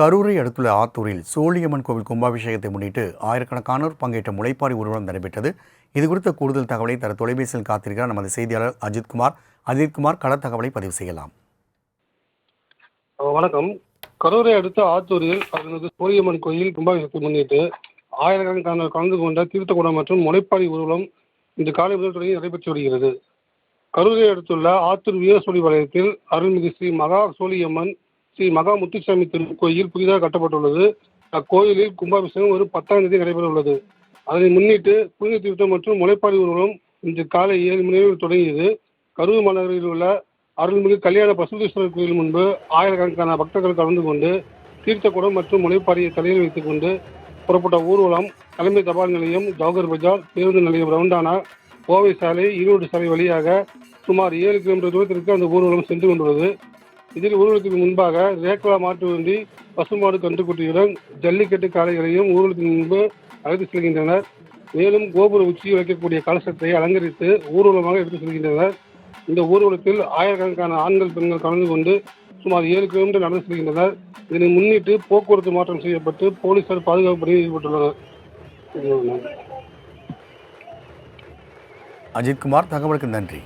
கரூரை அடுத்துள்ள ஆத்தூரில் சோழியம்மன் கோவில் கும்பாபிஷேகத்தை முன்னிட்டு ஆயிரக்கணக்கானோர் பங்கேற்ற முளைப்பாரி ஊர்வலம் நடைபெற்றது. இது குறித்த கூடுதல் தகவலை தர தொலைபேசியில் காத்திருக்கிறார் நமது செய்தியாளர் அஜித்குமார் அஜித்குமார் கள தகவலை பதிவு செய்யலாம். வணக்கம். கரூரை அடுத்த ஆத்தூரில் அருள்மிகு சோழியம்மன் கோயில் கும்பாபிஷேகத்தை முன்னிட்டு ஆயிரக்கணக்கானோர் கலந்து கொண்ட தீர்த்தகுடம் மற்றும் முளைப்பாரி ஊர்வலம் இன்று காலை முதல் தொடங்கி நடைபெற்று வருகிறது. கரூரை அடுத்துள்ள ஆத்தூர் வீரசோழி வலயத்தில் அருள்மிகு ஸ்ரீ மகா சோழியம்மன் ஸ்ரீ மகா முத்துசாமி திருக்கோயில் புதிதாக கட்டப்பட்டுள்ளது. அக்கோயிலில் கும்பாபிஷேகம் ஒரு பத்தாம் தேதி நடைபெற உள்ளது அதனை முன்னிட்டு புனித தீர்த்தம் மற்றும் முளைப்பாரி ஊர்வலம் இன்று காலை ஏழு மணி அளவில் தொடங்கியது. கரூர் மாநகரில் உள்ள அருள்மிகு கல்யாண பசுதீஸ்வரர் கோயில் முன்பு ஆயிரக்கணக்கான பக்தர்கள் கலந்து கொண்டு தீர்த்தக்குடம் மற்றும் முளைப்பாரியை தலையில் வைத்துக் கொண்டு புறப்பட்ட ஊர்வலம் தலைமை தபால் நிலையம் ஜவஹர் பஜார் பேருந்து நிலையம் ரவுண்டானா கோவை சாலை ஈரோடு சாலை வழியாக சுமார் ஏழு கிலோமீட்டர் தூரத்திற்கு அந்த ஊர்வலம் சென்று கொண்டுள்ளது. இதில் ஊர்வலத்துக்கு முன்பாக ரேக்லா மாட்டு வண்டி பசுமாடு கன்றுக்குட்டியுடன் ஜல்லிக்கட்டு காளைகளையும் ஊர்வலத்தின் முன்பு அழைத்து செல்கின்றனர். மேலும் கோபுர உச்சியில் வைக்கக்கூடிய கலசத்தை அலங்கரித்து ஊர்வலமாக எடுத்து செல்கின்றனர். இந்த ஊர்வலத்தில் ஆயிரக்கணக்கான ஆண்கள் பெண்கள் கலந்து கொண்டு சுமார் ஏழு கிலோமீட்டர் நடந்து செல்கின்றனர். இதனை முன்னிட்டு போக்குவரத்து மாற்றம் செய்யப்பட்டு போலீசார் பாதுகாப்பு பணியில் ஈடுபட்டுள்ளனர். அஜித்குமார் தகவலுக்கு நன்றி.